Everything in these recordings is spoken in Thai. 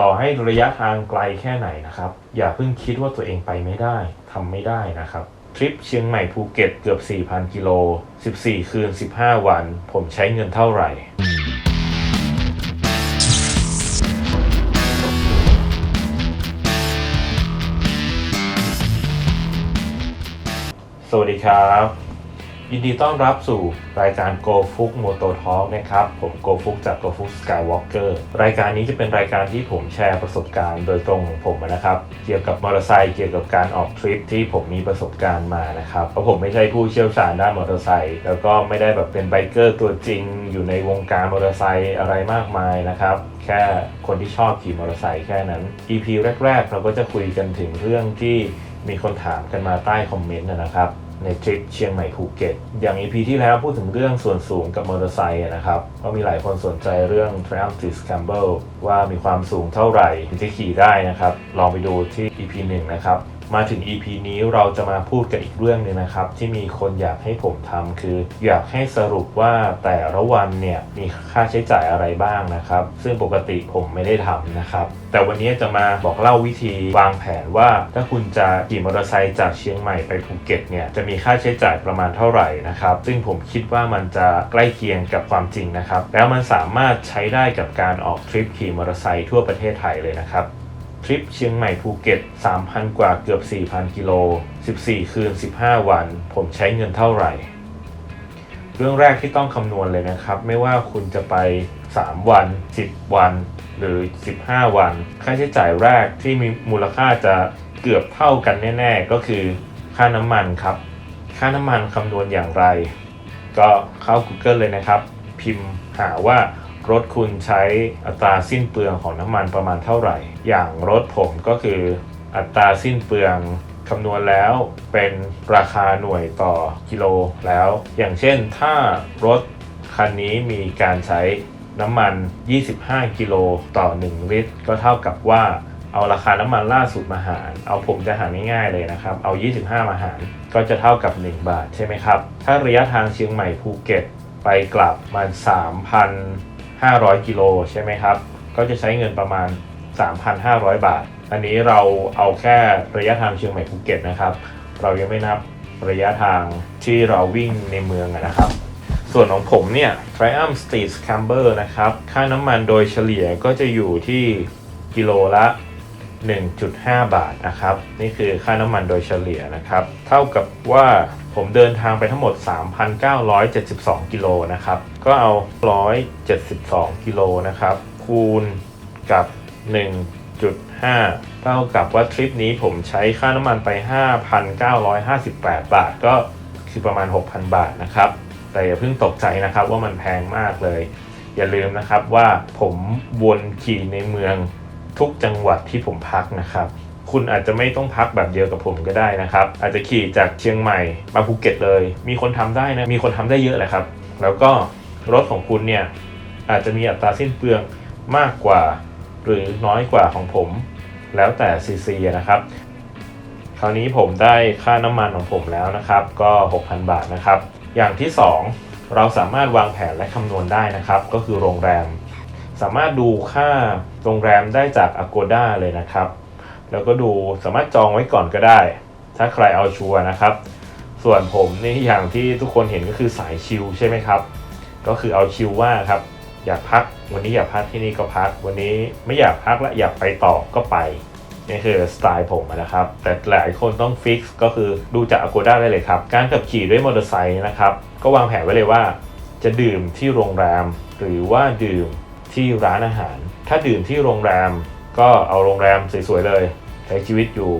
ต่อให้ระยะทางไกลแค่ไหนนะครับ อย่าเพิ่งคิดว่าตัวเองไปไม่ได้ทำไม่ได้นะครับ ทริปเชียงใหม่ภูเก็ตเกือบ 4,000 กิโล 14 คืน 15 วัน ผมใช้เงินเท่าไหร่ สวัสดีครับ ยินดีต้อนรับสู่รายการ Go f u k Moto Talk นะครับ ผม Go f u k จาก Go f u k Skywalker รายการนี้จะเป็นรายการที่ผมแชร์ประสบการณ์โดยตรงของผมนะครับ เกี่ยวกับมอเตอร์ไซค์เกี่ยวกับการออกทริปที่ผมมีประสบการณ์มานะครับ เพราะผมไม่ใช่ผู้เชี่ยวชาญด้านมอเตอร์ไซค์แล้วก็ไม่ได้แบบเป็นไบเกอร์ตัวจริง อยู่ในวงการมอเตอร์ไซค์อะไรมากมายนะครับแค่คนที่ชอบขี่มอเตอร์ไซค์แค่นั้น EP แรก ๆ เราก็จะคุยกันถึงเรื่องที่มีคนถามกันมาใต้คอมเมนต์นะครับ ในทริปเชียงใหม่ภูเก็ต อย่างอีพีที่แล้วพูดถึงเรื่องส่วนสูงกับมอเตอร์ไซค์นะครับ ก็มีหลายคนสนใจเรื่อง Triumph t s Campbell ว่ามีความสูงเท่าไหร่ถึงจะขี่ได้นะครับ ลองไปดูที่ EP 1 นะครับ มาถึง EP นี้เราจะมาพูดกันอีกเรื่องหนึงนะครับ ที่มีคนอยากให้ผมทำคือ อยากให้สรุปว่าแต่ละวันเนี่ยมีค่าใช้จ่ายอะไรบ้างนะครับ ซึ่งปกติผมไม่ได้ทำนะครับ แต่วันนี้จะมาบอกเล่าวิธีวางแผนว่า ถ้าคุณจะขี่มอเตอร์ไซค์จากเชียงใหม่ไปภูเก็ตเนี่ยจะมีค่าใช้จ่ายประมาณเท่าไหร่นะครับ ซึ่งผมคิดว่ามันจะใกล้เคียงกับความจริงนะครับ แล้วมันสามารถใช้ได้กับการออกทริปขี่มอเตอร์ไซค์ทั่วประเทศไทยเลยนะครับ ทริปเชียงใหม่ภูเก็ต 3,000 กว่าเกือบ 4,000 กิโล 14 คืน 15 วัน ผมใช้เงินเท่าไหร่ เรื่องแรกที่ต้องคำนวณเลยนะครับ ไม่ว่าคุณจะไป 3 วัน 10 วัน หรือ 15 วัน ค่าใช้จ่ายแรกที่มีมูลค่าจะเกือบเท่ากันแน่ๆ ก็คือค่าน้ำมันครับ ค่าน้ำมันคำนวณอย่างไร ก็เข้า Google เลยนะครับ พิมพ์หาว่า รถคุณใช้อัตราสิ้นเปลืองของน้ำมันประมาณเท่าไหร่ อย่างรถผมก็คืออัตราสิ้นเปลืองคำนวณแล้วเป็นราคาหน่วยต่อกิโลแล้ว อย่างเช่นถ้ารถคันนี้มีการใช้น้ำมัน 25 กิโลต่อ 1 ลิตร ก็เท่ากับว่าเอาราคาน้ำมันล่าสุดมาหาร เอาผมจะหารง่ายๆเลยนะครับ เอา 25 มาหาร ก็จะเท่ากับ 1 บาทใช่ไหมครับ ถ้าระยะทางเชียงใหม่ภูเก็ตไปกลับมัน 500 กิโลใช่ไหมครับ ก็จะใช้เงินประมาณ 3,500 บาท อันนี้เราเอาแค่ระยะทางเชียงใหม่ภูเก็ตนะครับ เรายังไม่นับระยะทางที่เราวิ่งในเมืองนะครับ ส่วนของผมเนี่ย Triumph Street Scamber นะครับ ค่าน้ำมันโดยเฉลี่ยก็จะอยู่ที่กิโลละ1.5 บาทนะครับ นี่คือค่าน้ำมันโดยเฉลี่ยนะครับ เท่ากับว่า ผมเดินทางไปทั้งหมด 3,972 กิโลนะครับ ก็เอา 172 กิโลนะครับ คูณกับ 1.5 เท่ากับว่าทริปนี้ผมใช้ค่าน้ำมันไป 5,958 บาท ก็คือประมาณ 6,000 บาทนะครับ แต่อย่าเพิ่งตกใจนะครับว่ามันแพงมากเลย อย่าลืมนะครับว่าผมวนขี่ในเมืองทุกจังหวัดที่ผมพักนะครับ คุณอาจจะไม่ต้องพักแบบเดียวกับผมก็ได้นะครับ อาจจะขี่จากเชียงใหม่มาภูเก็ตเลย มีคนทำได้นะ มีคนทำได้เยอะแหละครับ แล้วก็รถของคุณเนี่ยอาจจะมีอัตราสิ้นเปลืองมากกว่า หรือน้อยกว่าของผม แล้วแต่ซีซีนะครับ คราวนี้ผมได้ค่าน้ำมันของผมแล้วนะครับ ก็ 6,000 บาทนะครับ อย่างที่ 2 เราสามารถวางแผนและคำนวณได้นะครับ ก็คือโรงแรม สามารถดูค่าโรงแรมได้จาก Agoda เลยนะครับ แล้วก็ดูสามารถจองไว้ก่อนก็ได้ ถ้าใครเอาชัวร์นะครับ ส่วนผมนี่อย่างที่ทุกคนเห็นก็คือสายชิลใช่ไหมครับ ก็คือเอาชิลว่าครับ อยากพักวันนี้อยากพักที่นี่ก็พัก วันนี้ไม่อยากพักและอยากไปต่อก็ไปนี่คือสไตล์ผมนะครับ แต่หลายคนต้องฟิกซ์ก็คือดูจาก Agoda ได้เลยครับ การขับขี่ด้วยมอเตอร์ไซค์นะครับ ก็วางแผนไว้เลยว่า จะดื่มที่โรงแรม หรือว่าดื่มที่ร้านอาหาร ถ้าดื่มที่โรงแรม ก็เอาโรงแรมสวยๆเลย ช้ชีวิตอยู่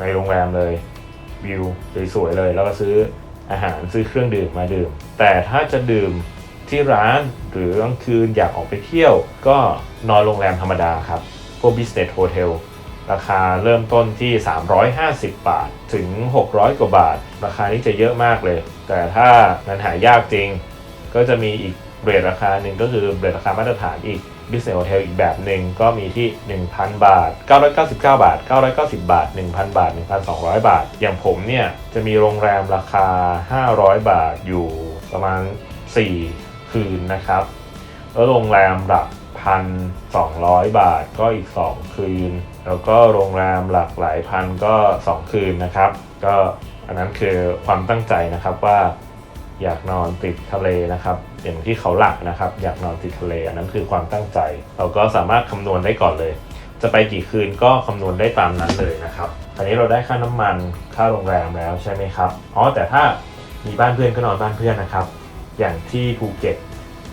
ในโรงแรมเลยวิวสวยๆเลย แล้วก็ซื้ออาหารซื้อเครื่องดื่มมาดื่ม แต่ถ้าจะดื่มที่ร้านหรือกลางคืนอยากออกไปเที่ยว ก็นอนโรงแรมธรรมดาครับ พวก business hotel ราคาเริ่มต้นที่ 350 บาท ถึง 600 กว่าบาท ราคานี้จะเยอะมากเลย แต่ถ้ามันหายากจริง ก็จะมีอีกเรทราคาหนึ่งก็คือเรทราคามาตรฐานอีก Business Hotel อีกแบบหนึ่งก็มีที่ 1,000 บาท 999 บาท 990 บาท 1,000 บาท 1,200 บาท อย่างผมเนี่ย จะมีโรงแรมราคา 500 บาทอยู่ประมาณ 4 คืนนะครับ แล้วโรงแรมหลัก 1,200 บาทก็อีก 2 คืน แล้วก็โรงแรมหลากหลายพันก็ 2 คืนนะครับ ก็อันนั้นคือความตั้งใจนะครับว่า อยากนอนติดทะเลนะครับ อย่างที่เขาหลักนะครับ อยากนอนติดทะเลอันนั้นคือความตั้งใจ เราก็สามารถคำนวณได้ก่อนเลย จะไปกี่คืนก็คำนวณได้ตามนั้นเลยนะครับคราวนี้เราได้ค่าน้ำมันค่าโรงแรมแล้วใช่ไหมครับอ๋อแต่ถ้ามีบ้านเพื่อนก็นอนบ้านเพื่อนนะครับ อย่างที่ภูเก็ต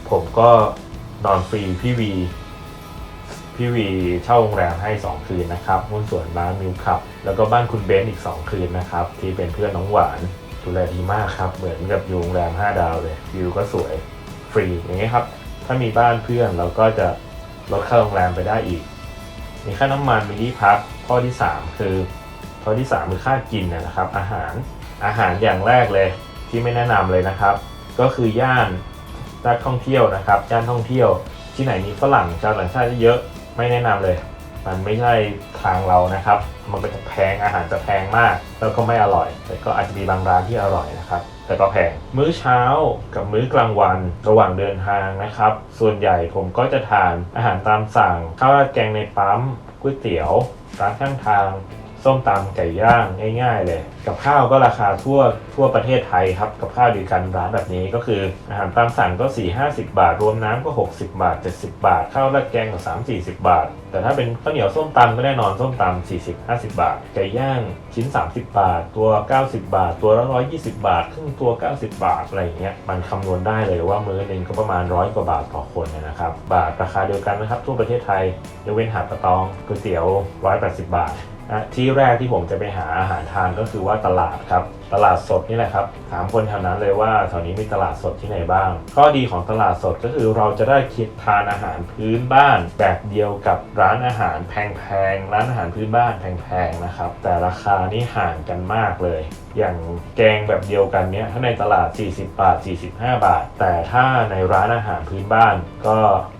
ผมก็นอนฟรีพี่วีพี่วีเช่าโรงแรมให้ 2 คืนนะครับหุ้นส่วนบ้านมิวคับ แล้วก็บ้านคุณเบนซ์อีก 2 คืนนะครับ ที่เป็นเพื่อนน้องหวาน ดูแลดีมากครับ เหมือนกับอยู่โรงแรม 5 ดาวเลย วิวก็สวย ฟรี อย่างนี้ครับ ถ้ามีบ้านเพื่อนเราก็จะลดค่าโรงแรมไปได้อีก มีค่าน้ำมันมีที่พัก ข้อที่ 3 คือ ข้อที่ 3 คือค่ากินนะครับ อาหาร อาหารอย่างแรกเลยที่ไม่แนะนำเลยนะครับ ก็คือย่านนักท่องเที่ยวนะครับ ย่านท่องเที่ยว ที่ไหนมีฝรั่งชาวต่างชาติเยอะ ไม่แนะนำเลย มันไม่ใช่ทางเรานะครับ มันเป็นแพงอาหารจะแพงมาก แล้วก็ไม่อร่อย แต่ก็อาจจะมีบางร้านที่อร่อยนะครับ แต่ก็แพง มื้อเช้ากับมื้อกลางวันระหว่างเดินทางนะครับ ส่วนใหญ่ผมก็จะทานอาหารตามสั่ง ข้าวราดแกงในปั๊มก๋วยเตี๋ยวร้านข้างทาง ส้มตำไก่ย่างง่ายๆเลย กับข้าวก็ราคาทั่วทั่วประเทศไทยครับ กับข้าวดีกันร้านแบบนี้ก็คืออาหารตามสั่งก็ 4 50 บาท รวมน้ำก็ 60 บาท 70 บาท ข้าวราดแกงก็3 40 บาท แต่ถ้าเป็นข้าวเหนียวส้มตำก็แน่นอนส้มตำ40 50 บาท ไก่ย่างชิ้น 30 บาท ตัว 90 บาท ตัวละ120 บาท ครึ่งตัว 90 บาทอะไรอย่างเงี้ยมันคำนวณได้เลยว่ามื้อหนึงก็ประมาณร้อยกว่าบาทต่อคนนะครับบาทราคาเดียวกันนะครับทั่วประเทศไทยยกเว้นหาดปะตองก๋วยเตี๋ยว 180 บาท นะที่แรกที่ผมจะไปหาอาหารทานก็คือว่าตลาดครับ ตลาดสดนี่แหละครับ ถามคนแถวนั้นเลยว่าแถวนี้มีตลาดสดที่ไหนบ้าง ข้อดีของตลาดสดก็คือเราจะได้คิดทานอาหารพื้นบ้าน แบบเดียวกับร้านอาหารแพงๆ ร้านอาหารพื้นบ้านแพงๆ นะครับ แต่ราคานี่ห่างกันมากเลย อย่างแกงแบบเดียวกันเนี้ยถ้าในตลาด 40 บาท 45 บาท แต่ถ้าในร้านอาหารพื้นบ้านก็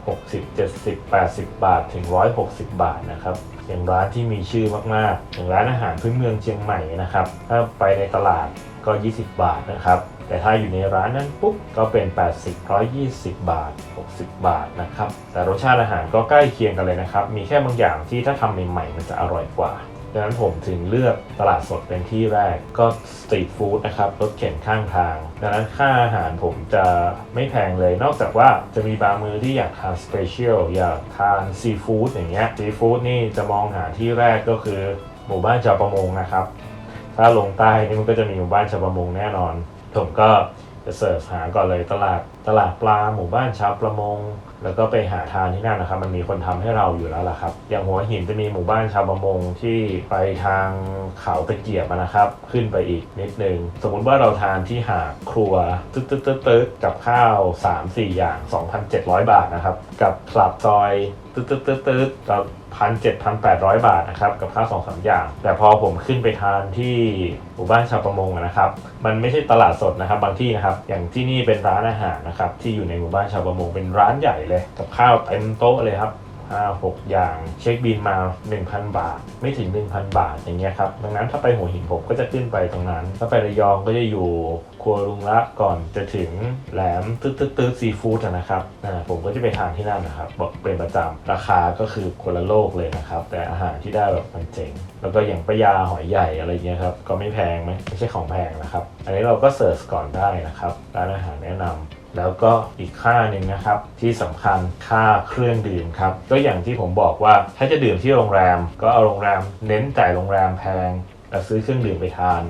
60 70 80 บาท ถึง 160 บาทนะครับ อย่างร้านที่มีชื่อมากๆ อย่างร้านอาหารพื้นเมืองเชียงใหม่นะครับ ถ้าไปในตลาดก็ 20 บาทนะครับ แต่ถ้าอยู่ในร้านนั้นปุ๊บก็เป็น 80 120 บาท 60 บาทนะครับ แต่รสชาติอาหารก็ใกล้เคียงกันเลยนะครับ มีแค่บางอย่างที่ถ้าทำใหม่ๆมันจะอร่อยกว่า ดังนั้นผมถึงเลือกตลาดสดเป็นที่แรกก็สตรีทฟู้ดนะครับรถเข็นข้างทาง ดังนั้นค่าอาหารผมจะไม่แพงเลย นอกจากว่าจะมีบางมือที่อยากทานสเปเชียลอยากทานซีฟู้ดอย่างเงี้ยซีฟู้ดนี่จะมองหาที่แรกก็คือหมู่บ้านชาวประมงนะครับ ถ้าลงใต้นี่มันก็จะมีหมู่บ้านชาวประมงแน่นอน ผมก็จะเสิร์ชหาก่อนเลยตลาด ตลาดปลาหมู่บ้านชาวประมง แล้วก็ไปหาทานที่นั่นนะครับ มันมีคนทำให้เราอยู่แล้วล่ะครับ อย่างหัวหินจะมีหมู่บ้านชาวประมงที่ไปทางเขาตะเกียบนะครับ ขึ้นไปอีกนิดนึง สมมุติว่าเราทานที่หาครัวตึ๊ดตึ๊ดตึ๊ดตึ๊ดกับข้าว 3-4 อย่าง 2,700 บาทนะครับ กับคลับซอยตึ๊ดตึ๊ดตึ๊ดตึ๊ดกับพันเจ็ดพันแปดร้อยบาทนะครับกับข้าวสองสามอย่าง แต่พอผมขึ้นไปทานที่หมู่บ้านชาวประมงนะครับ มันไม่ใช่ตลาดสดนะครับ บางที่นะครับ อย่างที่นี่เป็นร้านอาหารนะครับครับที่อยู่ในหมู่บ้านชาวประมงเป็นร้านใหญ่เลยกับข้าวเต็มโต๊ะเลยครับห้าหกอย่างเช็คบินมา 1,000 บาท ไม่ถึง 1,000 บาทอย่างเงี้ยครับดังนั้นถ้าไปหัวหินผมก็จะขึ้นไปตรงนั้น ถ้าไประยองก็จะอยู่ครัวลุงละก่อนจะถึงแหลมตึ๊ดตึ๊ดตึ๊ดซีฟู้ดนะครับอ่าผมก็จะไปทานที่นั่นนะครับบอกเป็นประจำราคาก็คือคนละโลกเลยนะครับ แต่อาหารที่ได้แบบมันเจ๋งแล้วก็อย่างปลายาหอยใหญ่อะไรเงี้ยครับก็ไม่แพงไหมไม่ใช่ของแพงนะครับ อันนี้เราก็เสิร์ชก่อนได้นะครับร้านอาหารแนะนำ แล้วก็อีกค่าหนึ่งนะครับที่สำคัญค่าเครื่องดื่มครับก็อย่างที่ผมบอกว่าถ้าจะดื่มที่โรงแรม ก็เอาโรงแรมเน้นจ่ายโรงแรมแพงแล้วซื้อเครื่องดื่มไปทาน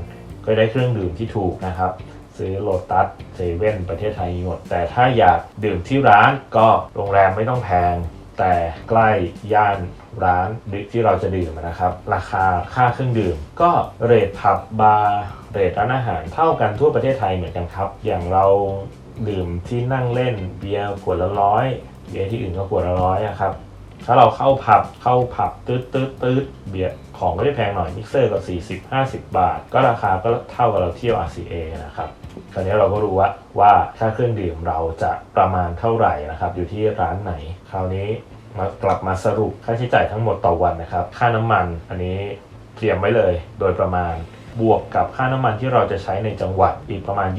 ก็ได้เครื่องดื่มที่ถูกนะครับซื้อโลตัสเซเว่นประเทศไทยหมด แต่ถ้าอยากดื่มที่ร้านก็โรงแรมไม่ต้องแพง แต่ใกล้ย่านร้านที่เราจะดื่มนะครับ ราคาค่าเครื่องดื่ม ก็เรทผับบาร์เรทร้านอาหารเท่ากันทั่วประเทศไทยเหมือนกันครับ อย่างเรา ดื่มที่นั่งเล่นเบียร์ขวดละร้อยเบียร์ที่อื่นก็ขวดละร้อยอะครับ ถ้าเราเข้าผับเข้าผับตืดตืดตืดเบียร์ของก็จะแพงหน่อยมิกเซอร์ก็40 50 บาท ก็ราคาก็เท่ากับเราเที่ยว RCA นะครับคราวนี้เราก็รู้ว่าว่าค่าเครื่องดื่มเราจะประมาณเท่าไหร่นะครับ อยู่ที่ร้านไหน คราวนี้มากลับมาสรุปค่าใช้จ่ายทั้งหมดต่อวันนะครับ ค่าน้ำมันอันนี้เตรียมไว้เลยโดยประมาณ บวกกับค่าน้ำมันที่เราจะใช้ในจังหวัดอีกประมาณ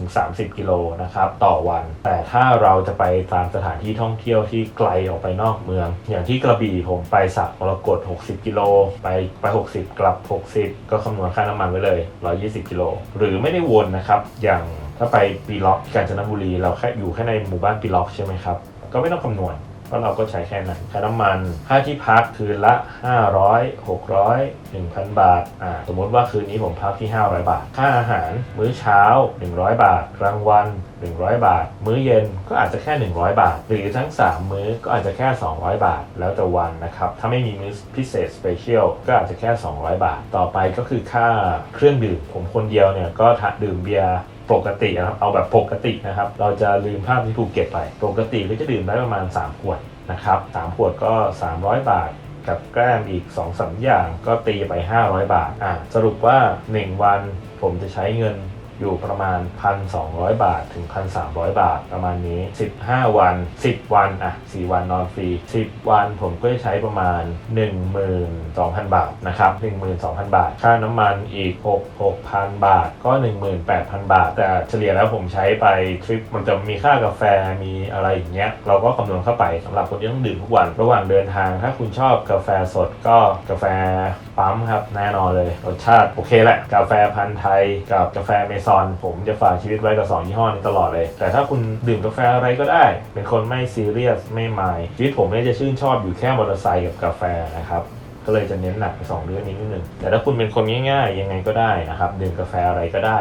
20-30 กิโลนะครับต่อวัน แต่ถ้าเราจะไปตามสถานที่ท่องเที่ยวที่ไกลออกไปนอกเมือง อย่างที่กระบี่ผมไปสระมรกต60 กิโล ไปไป 60 กลับ 60 ก็คำนวณค่าน้ำมันไว้เลย 120 กิโล หรือไม่ได้วนนะครับ อย่างถ้าไปปีล็อกกาญจนบุรี เราแค่อยู่แค่ในหมู่บ้านปีล็อกใช่ไหมครับ ก็ไม่ต้องคำนวณ เพราะเราก็ใช้แค่นั้นค่าน้ำมัน ค่าที่พักคืนละ 500 600 1,000 บาทอ่าสมมติว่าคืนนี้ผมพักที่ 500 บาท ค่าอาหารมื้อเช้า 100 บาทกลางวัน 100 บาท มื้อเย็นก็อาจจะแค่ 100 บาท หรือทั้ง 3 มื้อก็อาจจะแค่ 200 บาท แล้วแต่วันนะครับ ถ้าไม่มีมื้อพิเศษสเปเชียลก็อาจจะแค่ 200 บาท ต่อไปก็คือค่าเครื่องดื่ม ผมคนเดียวเนี่ยก็ดื่มเบียร์ปกตินะครับ เอาแบบปกตินะครับ เราจะลืมภาพที่ภูเก็ตไป ปกติก็จะดื่มได้ประมาณ 3 ขวดนะครับ3ขวดก็ 300 บาทกับแกล้มอีก2 3อย่างก็ตีไป 500 บาท อะสรุปว่า 1 วันผมจะใช้เงิน อยู่ประมาณ 1,200 บาทถึง 1,300 บาทประมาณนี้ 15 วัน 10 วันอะ4วันนอนฟรี 10 วันผมก็จะใช้ประมาณ 12,000 บาทนะครับ12,000 บาท ค่าน้ำมันอีก 6 6,000 บาทก็ 18,000 บาท แต่เฉลี่ยแล้วผมใช้ไปทริปมันจะมีค่ากาแฟมีอะไรอย่างเงี้ยเราก็คำนวณเข้าไปสำหรับคนที่ต้องดื่มทุกวัน ระหว่างเดินทางถ้าคุณชอบกาแฟสดก็กาแฟ ปั๊มครับแน่นอนเลย รสชาติโอเคแหละ กาแฟพันธุ์ไทยกับกาแฟเมซอน ผมจะฝากชีวิตไว้กับสองยี่ห้อนี้ตลอดเลย แต่ถ้าคุณดื่มกาแฟอะไรก็ได้ เป็นคนไม่ซีเรียสไม่มาย ชีวิตผมเนี่ยจะชื่นชอบอยู่แค่มอเตอร์ไซค์กับกาแฟนะครับก็เลยจะเน้นหนักไปสองเรื่องนี้นิดนึงแต่ถ้าคุณเป็นคนง่ายๆ ยังไงก็ได้นะครับดื่มกาแฟอะไรก็ได้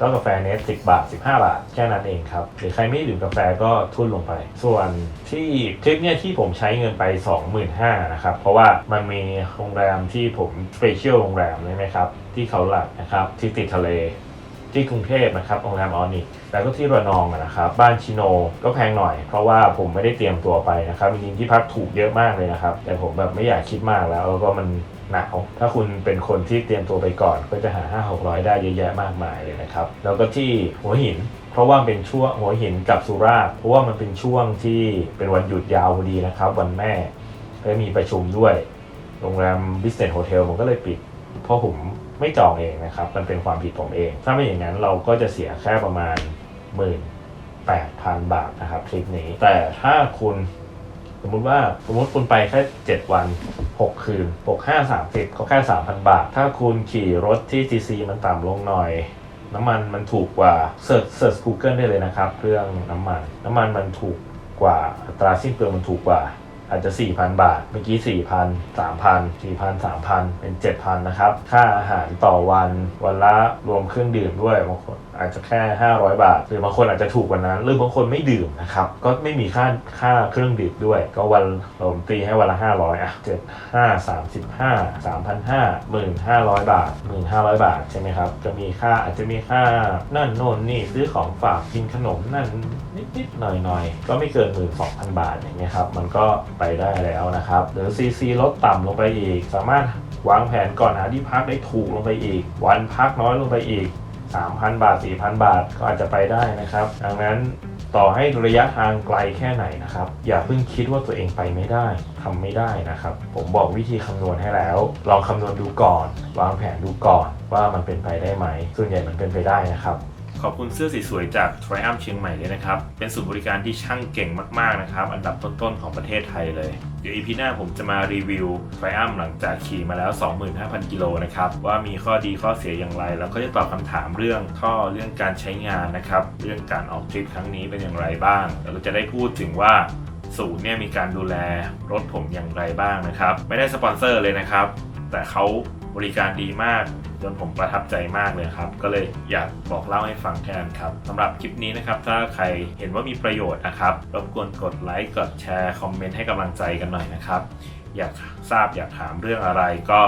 ก็กาแฟเนส10 บาท 15 บาท แค่นั้นเองครับ หรือใครไม่ดื่มกาแฟก็ทุนลงไป ส่วนที่ทริปเนี่ยที่ผมใช้เงินไป 25,000นะครับ เพราะว่ามันมีโรงแรมที่ผมสเปเชียลโรงแรมใช่ไหมครับ ที่เขาหลักนะครับ ที่ติดทะเล ที่กรุงเทพนะครับโรงแรมออนิกแล้วก็ที่ระนองอะนะครับบ้านชิโนก็แพงหน่อย เพราะว่าผมไม่ได้เตรียมตัวไปนะครับจริงๆที่พักถูกเยอะมากเลยนะครับแต่ผมแบบไม่อยากคิดมากแล้วแล้วก็มันหนาวถ้าคุณเป็นคนที่เตรียมตัวไปก่อน ก็จะหา 5 6 0 0 ได้เยอะแยะมากมายเลยนะครับ แล้วก็ที่หัวหิน เพราะว่าเป็นช่วงหัวหินกับสุราษฎร์เพราะว่ามันเป็นช่วงที่เป็นวันหยุดยาวพอดีนะครับ วันแม่และมีประชุมด้วย โรงแรม Business Hotel ผมก็เลยปิดเพราะผม ไม่จองเองนะครับ มันเป็นความผิดผมเอง ถ้าไม่อย่างนั้นเราก็จะเสียแค่ประมาณ18,000บาทนะครับทริปนี้ แต่ถ้าคุณสมมุติว่าสมมติคุณไปแค่ 7 วัน 6 คืน 6 5 30ก็แค่ 3,000 บาท ถ้าคุณขี่รถที่ TC มันต่ำลงหน่อย น้ำมันมันถูกกว่าเสิร์ชเสิร์ช Google ได้เลยนะครับ เรื่องน้ำมัน น้ำมันมันถูกกว่าอัตราสิ้นเปลืองมันถูกกว่า อาจจะ 4,000 บาท เมื่อกี้ 4,000 3,000 4,000 3,000 เป็น 7,000 นะครับ ค่าอาหารต่อวัน วันละรวมเครื่องดื่มด้วยบางคน อาจจะแค่ 500 บาท หรือบางคนอาจจะถูกกว่านั้น หรือบางคนไม่ดื่มนะครับ ก็ไม่มีค่าค่าเครื่องดื่มด้วย ก็วันผมตีให้วันละ 500 อะ 7 5 35 3,500 1,500 บาท 1,500 บาทใช่ไหมครับ จะมีค่าอาจจะมีค่านั่นโน่นนี่ซื้อของฝากกินขนมนั่นนิดๆหน่อยๆ ก็ไม่เกิน 12,000 บาทอย่างเงี้ยครับ มันก็ไปได้แล้วนะครับ หรือ CC ลดต่ำลงไปอีก สามารถวางแผนก่อนหาที่พักได้ถูกลงไปอีก วันพักน้อยลงไปอีก 3,000 บาท 4,000 บาทก็อาจจะไปได้นะครับ ดังนั้นต่อให้ระยะทางไกลแค่ไหนนะครับ อย่าเพิ่งคิดว่าตัวเองไปไม่ได้ทำไม่ได้นะครับ ผมบอกวิธีคำนวณให้แล้ว ลองคำนวณดูก่อน วางแผนดูก่อนว่ามันเป็นไปได้ไหม ส่วนใหญ่มันเป็นไปได้นะครับ ขอบคุณเสื้อสีสวยจาก Triumph เชียงใหม่เลยนะครับ เป็นศูนย์บริการที่ช่างเก่งมาก ๆ นะครับ อันดับต้น ๆ ของประเทศไทยเลย เดี๋ยว EP หน้าผมจะมารีวิว Triumph หลังจากขี่มาแล้ว 25,000 กิโลนะครับ ว่ามีข้อดีข้อเสียอย่างไร แล้วก็จะตอบคำถามเรื่องท่อเรื่องการใช้งานนะครับ เรื่องการออกทริปครั้งนี้เป็นอย่างไรบ้าง แล้วก็จะได้พูดถึงว่าศูนย์เนี่ยมีการดูแลรถผมอย่างไรบ้างนะครับ ไม่ได้สปอนเซอร์เลยนะครับ แต่เขาบริการดีมาก จนผมประทับใจมากเลยครับ ก็เลยอยากบอกเล่าให้ฟังแค่นั้นครับสำหรับคลิปนี้นะครับ ถ้าใครเห็นว่ามีประโยชน์นะครับรบกวนกดไลค์กดแชร์คอมเมนต์ให้กำลังใจกันหน่อยนะครับ อยากทราบอยากถามเรื่องอะไรก็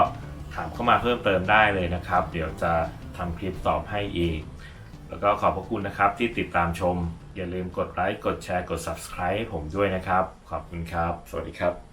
ถามเข้ามาเพิ่มเติมได้เลยนะครับ เดี๋ยวจะทำคลิปตอบให้อีก แล้วก็ขอบพระคุณนะครับที่ติดตามชม อย่าลืมกดไลค์กดแชร์กด subscribe ผมด้วยนะครับ ขอบคุณครับ สวัสดีครับ